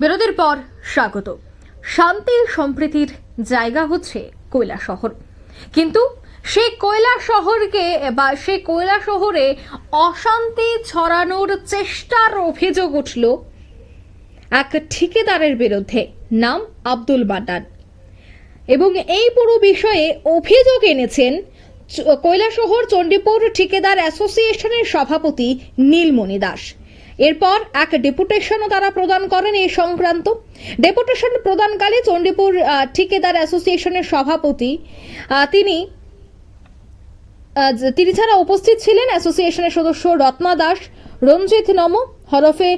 বিরতির পর স্বাগত। শান্তি সম্প্রীতির জায়গা হচ্ছে কয়লা শহর। কিন্তু সেই কয়লা শহরকে বা সেই কয়লা শহরে অশান্তি ছড়ানোর চেষ্টার অভিযোগ উঠল এক ঠিকাদারের বিরুদ্ধে, নাম আব্দুল বাড্ডান এবং এই পুরো বিষয়ে অভিযোগ এনেছেন কৈলাসহর চণ্ডীপুর ঠিকাদার অ্যাসোসিয়েশনের সভাপতি নীলমণি দাস। এরপর এক ডেপুটেশনও তারা প্রদান করেন এই সংক্রান্ত। ডেপুটেশন প্রদানকালে চণ্ডীপুর ঠিকাদার অ্যাসোসিয়েশনের সভাপতি তিনি তিনি ছাড়া উপস্থিত ছিলেন অ্যাসোসিয়েশনের সদস্য রত্না দাস, রঞ্জিত নম, হরফে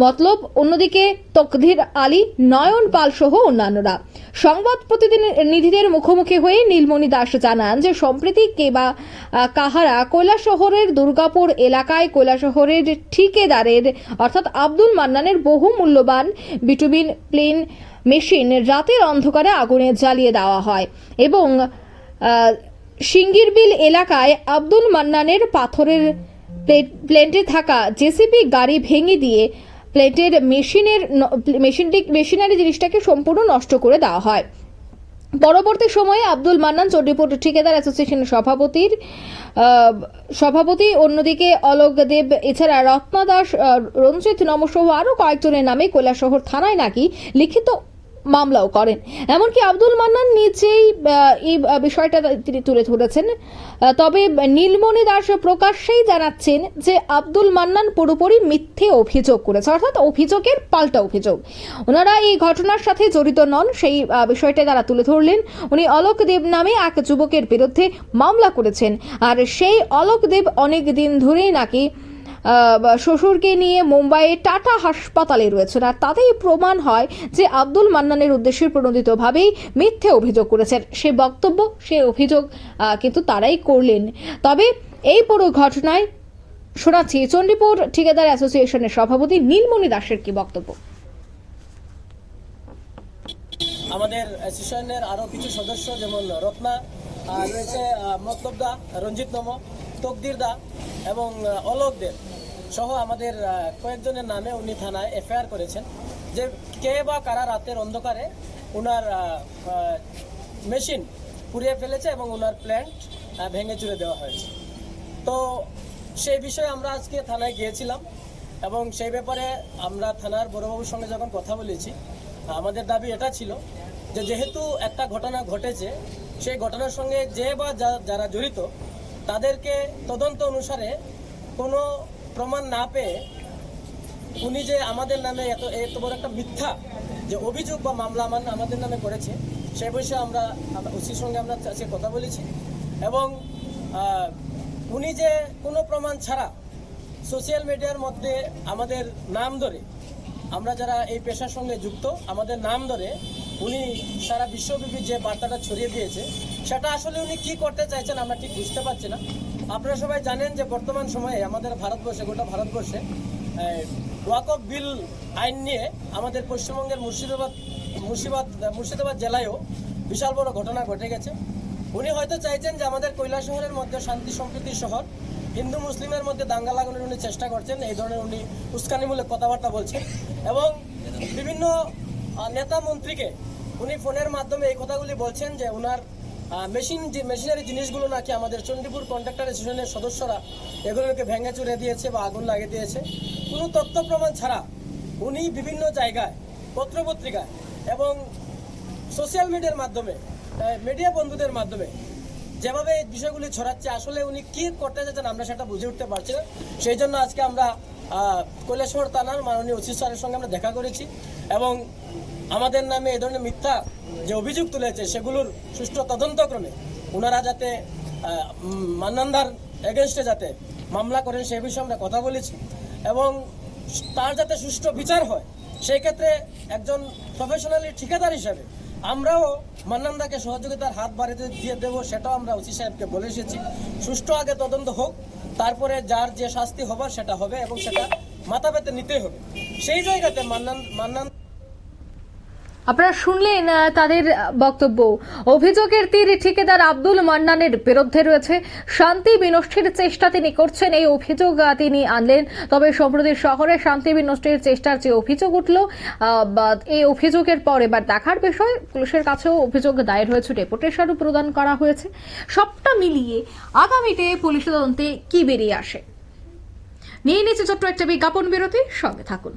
মতলব অন্যদিকে তকধীর আলী নয়ন পাল সহ অন্যান্যরা। সংবাদ প্রতিনিধিদের মুখোমুখি হয়ে নীলমণি দাস জানান যে সম্প্রতি কেবা কাহারা আহ, শহরের দুর্গাপুর এলাকায় কৈলাসহরের ঠিকাদারের অর্থাৎ আব্দুল মান্নানের বহু মূল্যবান বিটুবিন প্লেন মেশিন রাতের অন্ধকারে আগুনে জ্বালিয়ে দেওয়া হয় এবং সিঙ্গিরবিল এলাকায় আব্দুল মান্নানের পাথরের প্লে- প্লেন্টে থাকা জেসিবি গাড়ি ভেঙে দিয়ে প্লেটের মেশিনের মেশিনটি মেশিনারি জিনিসটাকে সম্পূর্ণ নষ্ট করে দেওয়া হয়। পরবর্তী সময়ে আব্দুল মান্নান চণ্ডীপুর ঠিকাদার অ্যাসোসিয়েশনের সভাপতির সভাপতি অন্যদিকে অলোক দেব এছাড়া রত্না দাস আহ, রঞ্জিত নমসহ আরও কয়েকজনের নামে কৈলাসহর থানায় নাকি লিখিত মামলাও করেন। এমনকি আব্দুল মান্নান নিজেই এই বিষয়টা তিনি তুলে ধরেছেন। তবে নীলমণি দাস প্রকাশ্যেই জানাচ্ছেন যে আব্দুল মান্নান পুরোপুরি মিথ্যে অভিযোগ করেছে, অর্থাৎ অভিযোগের পাল্টা অভিযোগ। ওনারা এই ঘটনার সাথে জড়িত নন, সেই বিষয়টা তারা তুলে ধরলেন। উনি অলোক দেব নামে এক যুবকের বিরুদ্ধে মামলা করেছেন। আর সেই অলোক দেব অনেক দিন ধরেই নাকি শ্বশুরকে নিয়ে মুম্বাইয়ে টাটা হাসপাতালে রয়েছেন। আর তাতেই প্রমাণ হয় যে আব্দুল মান্নানের উদ্দেশ্যে প্রণোদিতভাবেই মিথ্যে অভিযোগ করেছেন। সে বক্তব্য সে অভিযোগ কিন্তু তারাই করলেন। তবে এই পুরো ঘটনায় শোনাচ্ছি চণ্ডীপুর ঠিকাদার অ্যাসোসিয়েশনের সভাপতি নীলমণি দাসের কি বক্তব্য? আমাদের অ্যাসোসিয়েশনের আরও কিছু সদস্য যেমন রত্না রয়েছে আহ, মতলব দা রঞ্জিত নম তকদির দা এবং অলোক দেব সহ আমাদের কয়েকজনের নামে উনি থানায় এফআইআর করেছেন যে কে বা কারা রাতের অন্ধকারে ওনার মেশিন পুড়িয়ে ফেলেছে এবং ওনার প্ল্যান্ট ভেঙে চুরে দেওয়া হয়েছে। তো সেই বিষয়ে আমরা আজকে থানায় গিয়েছিলাম এবং সেই ব্যাপারে আমরা থানার বড়বাবুর সঙ্গে যখন কথা বলেছি, আমাদের দাবি এটা ছিল যে যেহেতু একটা ঘটনা ঘটেছে, সেই ঘটনার সঙ্গে যে বা যারা জড়িত, তাদেরকে তদন্ত অনুসারে কোনো প্রমাণ না পেয়ে উনি যে আমাদের নামে এত এত বড় একটা মিথ্যা যে অভিযোগ বা মামলা আমাদের নামে করেছে, সে বিষয়ে আমরা ওসির সঙ্গে আমরা আজকে কথা বলেছি। এবং উনি যে কোনো প্রমাণ ছাড়া সোশ্যাল মিডিয়ার মধ্যে আমাদের নাম ধরে, আমরা যারা এই পেশার সঙ্গে যুক্ত, আমাদের নাম ধরে উনি সারা বিশ্বব্যাপী যে বার্তাটা ছড়িয়ে দিয়েছে, সেটা আসলে উনি কি করতে চাইছেন আমরা ঠিক বুঝতে পারছি না। আপনারা সবাই জানেন যে বর্তমান সময়ে আমাদের ভারতবর্ষে, গোটা ভারতবর্ষে ওয়াকফ বিল আইন নিয়ে আমাদের পশ্চিমবঙ্গের মুর্শিদাবাদ মুর্শিদাবাদ মুর্শিদাবাদ জেলায়ও বিশাল বড় ঘটনা ঘটে গেছে। উনি হয়তো চাইছেন যে আমাদের কৈলা শহরের মধ্যে শান্তি সম্প্রীতির শহর, হিন্দু মুসলিমের মধ্যে দাঙ্গা লাগানোর উনি চেষ্টা করছেন, এই ধরনের উনি উস্কানিমূলক কথাবার্তা বলছেন এবং বিভিন্ন নেতা মন্ত্রীকে উনি ফোনের মাধ্যমে এই কথাগুলি বলছেন যে ওনার মেশিন যে মেশিনারি জিনিসগুলো নাকি আমাদের চণ্ডীপুর কন্ট্রাক্টর অ্যাসোসিয়েশনের সদস্যরা এগুলোকে ভেঙে চুরে দিয়েছে বা আগুন লাগিয়ে দিয়েছে। কোনো তথ্য প্রমাণ ছাড়া উনি বিভিন্ন জায়গায়, পত্রপত্রিকায় এবং সোশ্যাল মিডিয়ার মাধ্যমে মিডিয়া বন্ধুদের মাধ্যমে যেভাবে এই বিষয়গুলি ছড়াচ্ছে, আসলে উনি কি করতে চাচ্ছেন আমরা সেটা বুঝে উঠতে পারছি না। সেই জন্য আজকে আমরা কৈলাসহর থানার মাননীয় ওসি স্যারের সঙ্গে আমরা দেখা করেছি এবং আমাদের নামে এ ধরনের মিথ্যা অভিযোগ তুলেছে সেগুলোর সুষ্ঠু তদন্তক্রমে ওনারা যাতে উম, এগেনস্টে যাতে মামলা করেন সে বিষয়ে আমরা কথা বলেছি। এবং তার যাতে সুষ্ঠু বিচার হয় সেই ক্ষেত্রে একজন প্রফেশনালি ঠিকাদার হিসাবে আমরাও মান্নানদাকে সহযোগিতার হাত বাড়িতে দিয়ে দেবো সেটাও আমরা ওসি সাহেবকে বলে এসেছি। সুষ্ঠু আগে তদন্ত হোক তারপরে যার যে শাস্তি হবার সেটা হবে এবং সেটা মাথা পেতে নিতেই হবে। সেই জায়গাতে মান্নান মান্নান আপনারা শুনলেন তাদের বক্তব্য। অভিযোগের তীর ঠিকাদার আব্দুল মান্নানের বিরুদ্ধে রয়েছে শান্তি বিনষ্টের চেষ্টা তিনি করছেন, এই অভিযোগ তিনি আনলেন। তবে সম্প্রতি শহরে শান্তি বিনষ্টের চেষ্টার যে অভিযোগ উঠল এই অভিযোগের পর এবার দেখার বিষয়, পুলিশের কাছেও অভিযোগ দায়ের হয়েছে, ডেপুটেশনও প্রদান করা হয়েছে। সবটা মিলিয়ে আগামীতে পুলিশ তদন্তে কি বেরিয়ে আসে? নিয়ে নিচ্ছে ছোট্ট একটা বিজ্ঞাপন বিরতি, সঙ্গে থাকুন।